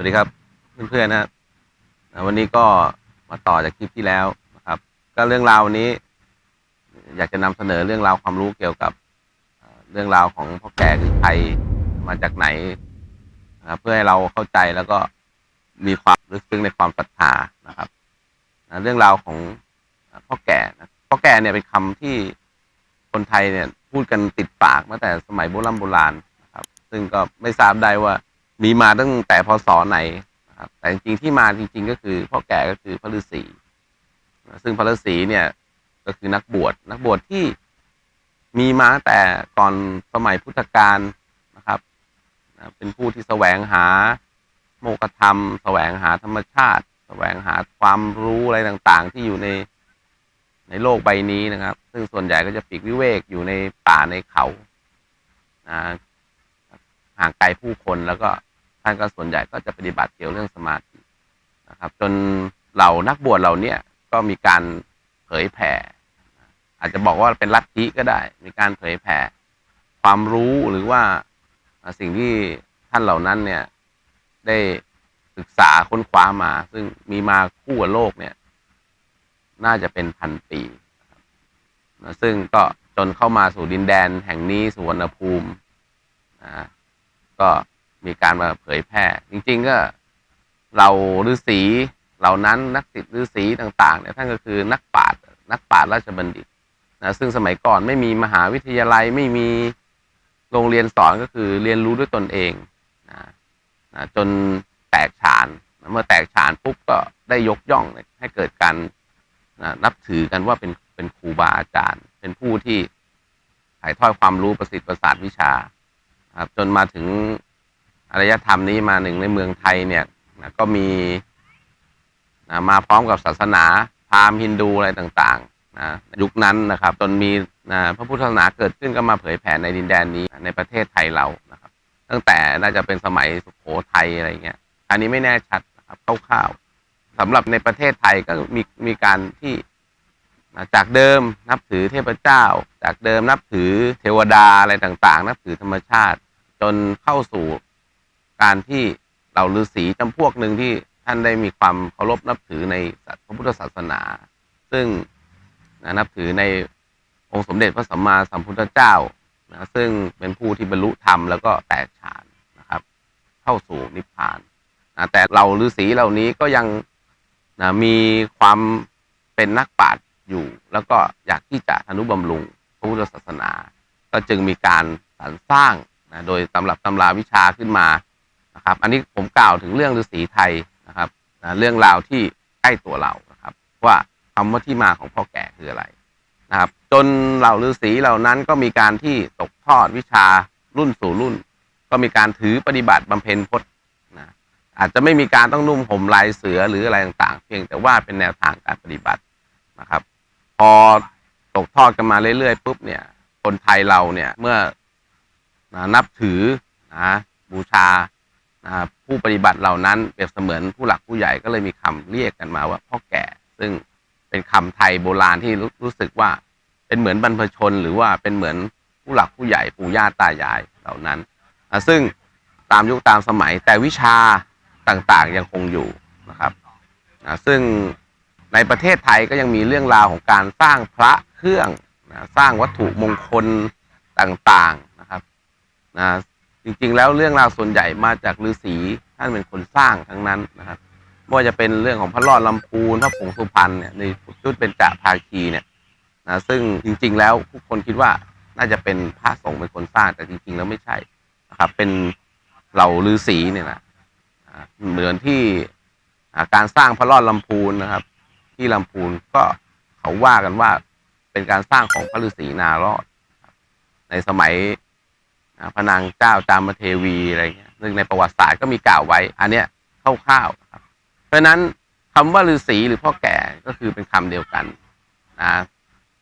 วัสดีครับเพื่อนๆนะนะวันนี้ก็มาต่อจากคลิปที่แล้วนะครับ ก็เรื่องราววันนี้ อยากจะนำเสนอเรื่องราวความรู้เกี่ยวกับเรื่องราวของพ่อแก่คือใครมาจากไหนนะครับเพื่อให้เราเข้าใจแล้วก็มีความลึกซึ้งในความศรัทธานะครับนะเรื่องราวของพ่อแก่นะพ่อแก่เนี่ยเป็นคำที่คนไทยเนี่ยพูดกันติดปากมาแต่สมัยโบราณโบราณนะครับ ซึ่งก็ไม่ทราบได้ว่า มีมาตั้งแต่พศไหนนะครับแต่จริงๆที่มาจริง ๆ ก็คือพ่อแก่ก็คือพระฤาษีซึ่งพระฤาษีเนี่ยก็คือนักบวชนักบวชที่มีมาแต่ก่อนสมัยพุทธกาลนะครับเป็นผู้ที่แสวงหาโมกธรรม แสวงหาธรรมชาติ แสวงหาความรู้อะไรต่างๆ ที่อยู่ในในโลกใบนี้นะครับ ซึ่งส่วนใหญ่ก็จะปีกวิเวกอยู่ในป่าในเขาห่างไกลผู้คนแล้วก็านก็ส่วนใหญ่ก็จะปฏิบัติเกี่ยวเรื่องสมาธินะครับ จนเหล่านักบวชเหล่านี้ก็มีการเผยแผ่ อาจจะบอกว่าเป็นลัทธิก็ได้ มีการเผยแผ่ ความรู้หรือว่าสิ่งที่ท่านเหล่านั้นเนี่ยได้ศึกษาค้นคว้ามา ซึ่งมีมาคู่กับโลกเนี่ย น่าจะเป็นพันปีนะครับนะซึ่งก็จนเข้ามาสู่ดินแดนแห่งนี้สุวรรณภูมินะก็ มีการมาเผยแพร่ จริง ๆ ก็เราฤาษีเหล่านั้นนักศิษย์ฤาษีต่างๆเนี่ยท่านก็คือนักปราชญ์นักปราชญ์ราชบัณฑิตนะซึ่งสมัยก่อนไม่มีมหาวิทยาลัยไม่มีโรงเรียนสอนก็คือเรียนรู้ด้วยตนเองนะนะจนแตกฉานนะเมื่อแตกฉานปุ๊บก็ได้ยกย่องให้เกิดการนะนับถือกันว่าเป็นเป็นครูบาอาจารย์ เป็นผู้ที่ถ่ายทอดความรู้ประสิทธิ์ประสาทวิชาครับจนมาถึง อารยธรรมนี้มาหนึ่งในเมืองไทยเนี่ยนะก็มีนะมาพร้อมกับศาสนาพราหมณ์ฮินดูอะไรต่างๆนะยุคนั้นนะครับ จนมีนะพระพุทธศาสนาเกิดขึ้นก็มาเผยแผ่ในดินแดนนี้ในประเทศไทยเรานะครับ ตั้งแต่น่าจะเป็นสมัยสุโขทัยอะไรเงี้ยอันนี้ไม่แน่ชัดนะครับคร่าวๆสำหรับในประเทศไทยก็มีมีการที่จากเดิมนับถือเทพเจ้า จากเดิมนับถือเทวดาอะไรต่างๆ นับถือธรรมชาติ จนเข้าสู่ การที่เหล่าฤาษีจำพวกหนึ่งที่ท่านได้มีความเคารพนับถือในพระพุทธศาสนา ซึ่งนะนับถือในองค์สมเด็จพระสัมมาสัมพุทธเจ้านะซึ่งเป็นผู้ที่บรรลุธรรมแล้วก็แตกฉานนะครับ เข้าสู่นิพพานนะแต่เราฤาษีเหล่านี้ก็ยังนะมีความเป็นนักปราชญ์อยู่ แล้วก็อยากที่จะทนุบำรุงพระพุทธศาสนา ก็จึงมีการสรรสร้างนะโดยตำรับตำราวิชาขึ้นมา นะครับ อันนี้ผมกล่าวถึงเรื่องฤาษีไทยนะครับนะเรื่องราวที่ใกล้ตัวเรานะครับ ว่าคำว่าที่มาของพ่อแก่คืออะไรนะครับ จนเหล่าฤาษีเหล่านั้นก็มีการที่ตกทอดวิชารุ่นสู่รุ่น ก็มีการถือปฏิบัติบำเพ็ญพจน์นะอาจจะไม่มีการต้องนุ่มห่มลายเสือหรืออะไรต่างๆ เพียงแต่ว่าเป็นแนวทางการปฏิบัตินะครับ พอตกทอดกันมาเรื่อยๆปุ๊บเนี่ย คนไทยเราเนี่ยเมื่อนะนับถือนะบูชา ผู้ปฏิบัติเหล่านั้นเปรียบเสมือนผู้หลักผู้ใหญ่ก็เลยมีคำเรียกกันมาว่าพ่อแก่ ซึ่งเป็นคำไทยโบราณที่รู้สึกว่าเป็นเหมือนบรรพชน หรือว่าเป็นเหมือนผู้หลักผู้ใหญ่ปู่ย่าตายายเหล่านั้นซึ่งตามยุคตามสมัยแต่วิชาต่างๆยังคงอยู่นะครับซึ่งในประเทศไทยก็ยังมีเรื่องราวของการสร้างพระเครื่องนะสร้างวัตถุมงคลต่างๆนะครับนะ ริงๆ แล้วเรื่องราวส่วนใหญ่มาจากฤาษีท่านเป็นคนสร้างทั้งนั้นนะครับไม่ว่าจะเป็นเรื่องของพระรอดลำพูนพระผงสุพรรณเนี่ยในชุดเป็นจ่าภาคีเนี่ยนะซึ่งจริง ๆ แล้วผู้คนคิดว่าน่าจะเป็นพระสงฆ์เป็นคนสร้างแต่จริง ๆ แล้วไม่ใช่นะครับเป็นเหล่าฤาษีเนี่ยนะเหมือนที่การสร้างพระรอดลำพูนนะครับ ที่ลำพูนก็เขาว่ากันว่าเป็นการสร้างของพระฤาษีนารอดในสมัย พระนางเจ้าจามเทวีอะไรเงี้ยซึ่งในประวัติศาสตร์ก็มีกล่าวไว้ อันเนี้ยคร่าวๆครับ เพราะนั้นคำว่าฤาษีหรือพ่อแก่ก็คือเป็นคำเดียวกันนะ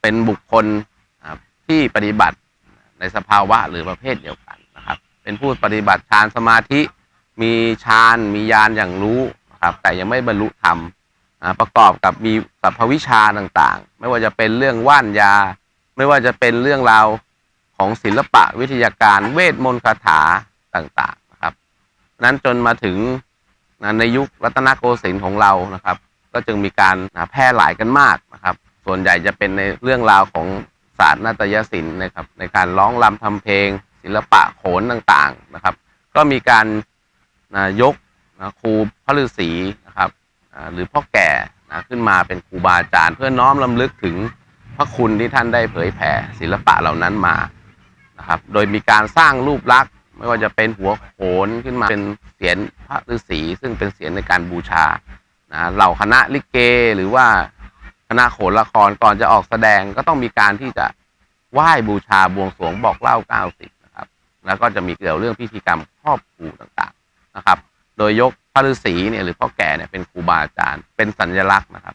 เป็นบุคคลที่ปฏิบัติในสภาวะหรือประเภทเดียวกันนะครับ เป็นผู้ปฏิบัติฌานสมาธิ มีฌานมีญาณอย่างรู้นะครับ แต่ยังไม่บรรลุธรรมประกอบกับมีสัพพวิชาต่างๆ ไม่ว่าจะเป็นเรื่องว่านยา ไม่ว่าจะเป็นเรื่องราว ของศิลปะวิทยาการเวทมนต์คาถาต่างๆนะครับ นั้นจนมาถึงในยุครัตนโกสินทร์ของเรานะครับ ก็จึงมีการแพร่หลายกันมากนะครับ ส่วนใหญ่จะเป็นในเรื่องราวของศาสตร์นาฏยศิลป์นะครับ ในการร้องรำทำเพลง ศิลปะโขนต่างๆนะครับ ก็มีการยกครูพระฤาษีนะครับหรือพ่อแก่นะขึ้นมาเป็นครูบาอาจารย์ เพื่อน้อมลำลึกถึงพระคุณที่ท่านได้เผยแผ่ศิลปะเหล่านั้นมา นะครับ โดยมีการสร้างรูปลักษณ์ไม่ว่าจะเป็นหัวโขนขึ้นมาเป็นเสียนพระฤาษีซึ่งเป็นเสียนในการบูชานะเหล่าคณะลิเกหรือว่าคณะโขนละครก่อนจะออกแสดงก็ต้องมีการที่จะไหว้บูชาบวงสรวงบอกเล่าเก้าสิบนะครับ แล้วก็จะมีเกี่ยวเรื่องพิธีกรรมครอบครูต่างๆนะครับ โดยยกพระฤาษีเนี่ยหรือพ่อแก่เนี่ยเป็นครูบาอาจารย์เป็นสัญลักษณ์นะครับ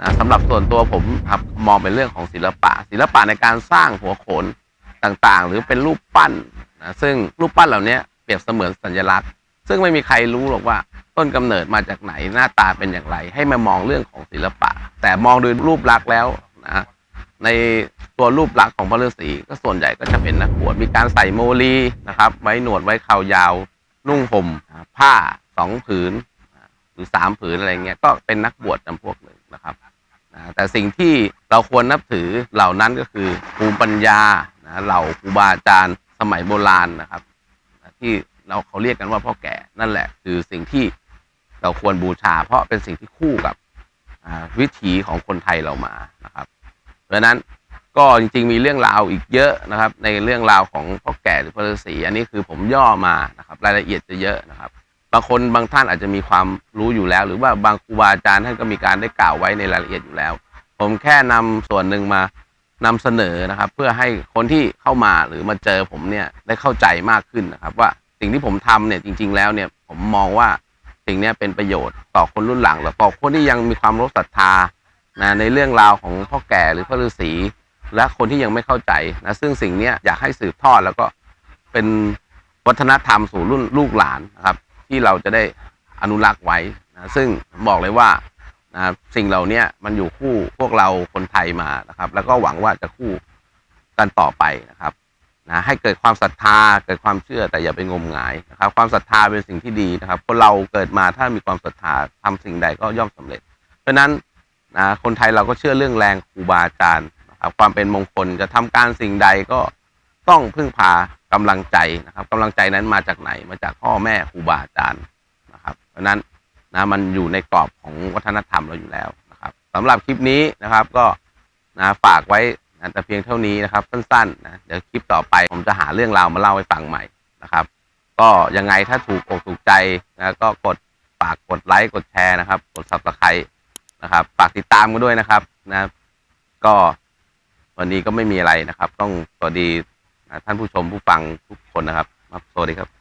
นะสำหรับส่วนตัวผมครับมองเป็นเรื่องของศิลปะ ศิลปะในการสร้างหัวโขน ต่างๆ หรือเป็นรูปปั้นนะซึ่งรูปปั้นเหล่านี้เปรียบเสมือนสัญลักษณ์ ซึ่งไม่มีใครรู้หรอกว่าต้นกำเนิดมาจากไหนหน้าตาเป็นอย่างไร ให้มามองเรื่องของศิลปะ แต่มองโดยรูปลักษณ์แล้วนะในตัวรูปลักษณ์ของพระฤาษีก็ส่วนใหญ่ก็จะเป็นนักบวชมีการใส่โมลีนะครับไว้หนวดไว้เข่ายาว นุ่งห่มผ้าสองผืนหรือสามผืนอะไรเงี้ยก็เป็นนักบวชจำพวกหนึ่งนะครับแต่สิ่งที่เราควรนับถือเหล่านั้นก็คือภูมิปัญญา นะเหล่าครูบาอาจารย์สมัยโบราณนะครับนะที่เราเขาเรียกกันว่าพ่อแก่นั่นแหละ คือสิ่งที่เราควรบูชา เพราะเป็นสิ่งที่คู่กับวิถีของคนไทยเรามานะครับ เพราะนั้นก็จริงๆมีเรื่องราวอีกเยอะนะครับ ในเรื่องราวของพ่อแก่หรือพระฤาษีอันนี้คือผมย่อมานะครับ รายละเอียดจะเยอะนะครับ บางคนบางท่านอาจจะมีความรู้อยู่แล้ว หรือว่าบางครูบาอาจารย์ท่านก็มีการได้กล่าวไว้ในรายละเอียดอยู่แล้ว ผมแค่นำส่วนหนึ่งมา นำเสนอนะครับ เพื่อให้คนที่เข้ามาหรือมาเจอผมเนี่ยได้เข้าใจมากขึ้นนะครับ ว่าสิ่งที่ผมทำเนี่ยจริง ๆ แล้วเนี่ยผมมองว่าสิ่งนี้เป็นประโยชน์ต่อคนรุ่นหลังแล้วก็คนที่ยังมีความรู้ศรัทธานะในเรื่องราวของพ่อแก่หรือพระฤาษีและคนที่ยังไม่เข้าใจนะซึ่งสิ่งนี้อยากให้สืบทอดแล้วก็เป็นวัฒนธรรมสู่รุ่นลูกหลานนะครับ ที่เราจะได้อนุรักษ์ไว้นะซึ่งบอกเลยว่า นะสิ่งเหล่านี้มันอยู่คู่พวกเราคนไทยมานะครับ แล้วก็หวังว่าจะคู่กันต่อไปนะครับนะให้เกิดความศรัทธาเกิดความเชื่อแต่อย่าไปงมงายนะครับ ความศรัทธาเป็นสิ่งที่ดีนะครับ คนเราเกิดมาถ้ามีความศรัทธาทำสิ่งใดก็ย่อมสำเร็จ เพราะนั้นนะคนไทยเราก็เชื่อเรื่องแรงครูบาอาจารย์นะครับความเป็นมงคลจะทำการสิ่งใดก็ต้องพึ่งพากำลังใจนะครับกำลังใจนั้นมาจากไหนมาจากพ่อแม่ครูบาอาจารย์นะครับ เพราะนั้น นะมันอยู่ในกรอบของวัฒนธรรมเราอยู่แล้วนะครับสำหรับคลิปนี้นะครับก็นะฝากไว้นะแต่เพียงเท่านี้นะครับสั้นๆนะเดี๋ยวคลิปต่อไปผมจะหาเรื่องราวมาเล่าให้ฟังใหม่นะครับ ก็ยังไงถ้าถูกอกถูกใจนะก็กดฝากกดไลค์กดแชร์นะครับ กด subscribe นะครับ ฝากติดตามกันด้วยนะครับนะก็วันนี้ก็ไม่มีอะไรนะครับ ต้องสวัสดีท่านผู้ชมผู้ฟังทุกคนนะครับสวัสดีครับ